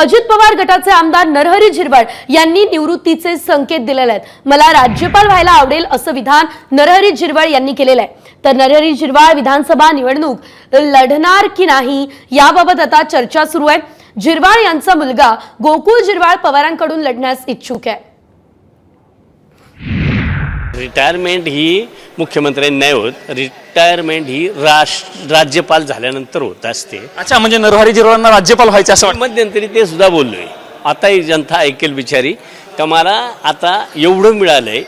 अजित पवार गटाचे आमदार नरहरी झिरवळ यांनी निवृत्तीचे संकेत दिलेले आहेत. मला राज्यपाल व्हायला आवडेल असं विधान नरहरी झिरवळ यांनी केलेलं आहे. तर नरहरी झिरवाळ विधानसभा निवडणूक लढणार की नाही याबाबत आता चर्चा सुरू आहे. झिरवाळ यांचा मुलगा गोकुळ झिरवाळ पवारांकडून लढण्यास इच्छुक आहे. रिटायरमेंट ही मुख्यमंत्र्यांनी नाही होत रिटायरमेंट ही राष्ट्र राज्यपाल झाल्यानंतर होत असते. अच्छा म्हणजे नरहरी झिरवाळांना राज्यपाल व्हायचे असं वाटतं. मध्यंतरी ते सुद्धा बोललोय. आता ही जनता ऐकेल बिचारी का मला आता एवढं मिळालंय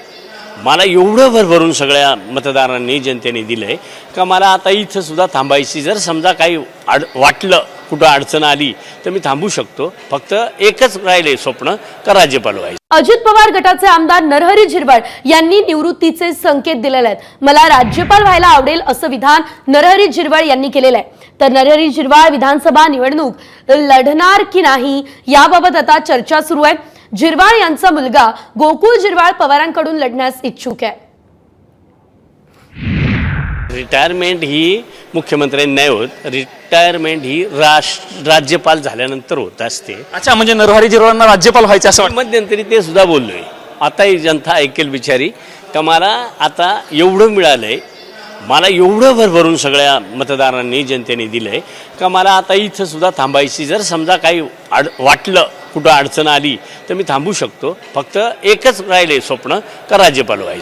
मला एवढं भरभरून सगळ्या मतदारांनी जनतेने दिलंय का मला आता इथं सुद्धा थांबायची जर समजा काही अड वाटलं कुठं अडचण आली तर मी थांबू शकतो. फक्त एकच राहिले स्वप्न का राज्यपाल व्हायचं? अजित पवार गटाचे आमदार नरहरी झिरवाळ यांनी निवृत्तीचे संकेत दिलेले आहेत. मला राज्यपाल व्हायला आवडेल असं विधान नरहरी झिरवाळ यांनी केलेलं आहे. तर नरहरी झिरवाळ विधानसभा निवडणूक लढणार की नाही याबाबत आता चर्चा सुरू आहे. झिरवाळ यांचा मुलगा गोकुळ झिरवाळ पवारांकडून लढण्यास इच्छुक आहे. रिटायरमेंट ही मुख्यमंत्र्यांनी नाही होत रिटायरमेंट ही राष्ट्र राज्यपाल झाल्यानंतर होत असते. अच्छा म्हणजे नरहरी झिरवाळांना राज्यपाल व्हायचे असं वाटतं. मध्यंतरी ते सुद्धा बोललोय. आता ही जनता ऐकेल बिचारी का मला आता एवढं मिळालंय मला एवढं भरभरून सगळ्या मतदारांनी जनतेने दिलंय का मला आता इथं सुद्धा थांबायची जर समजा काही अड वाटलं कुठं अडचण आली तर मी थांबू शकतो. फक्त एकच राहिले स्वप्न का राज्यपाल व्हायचं?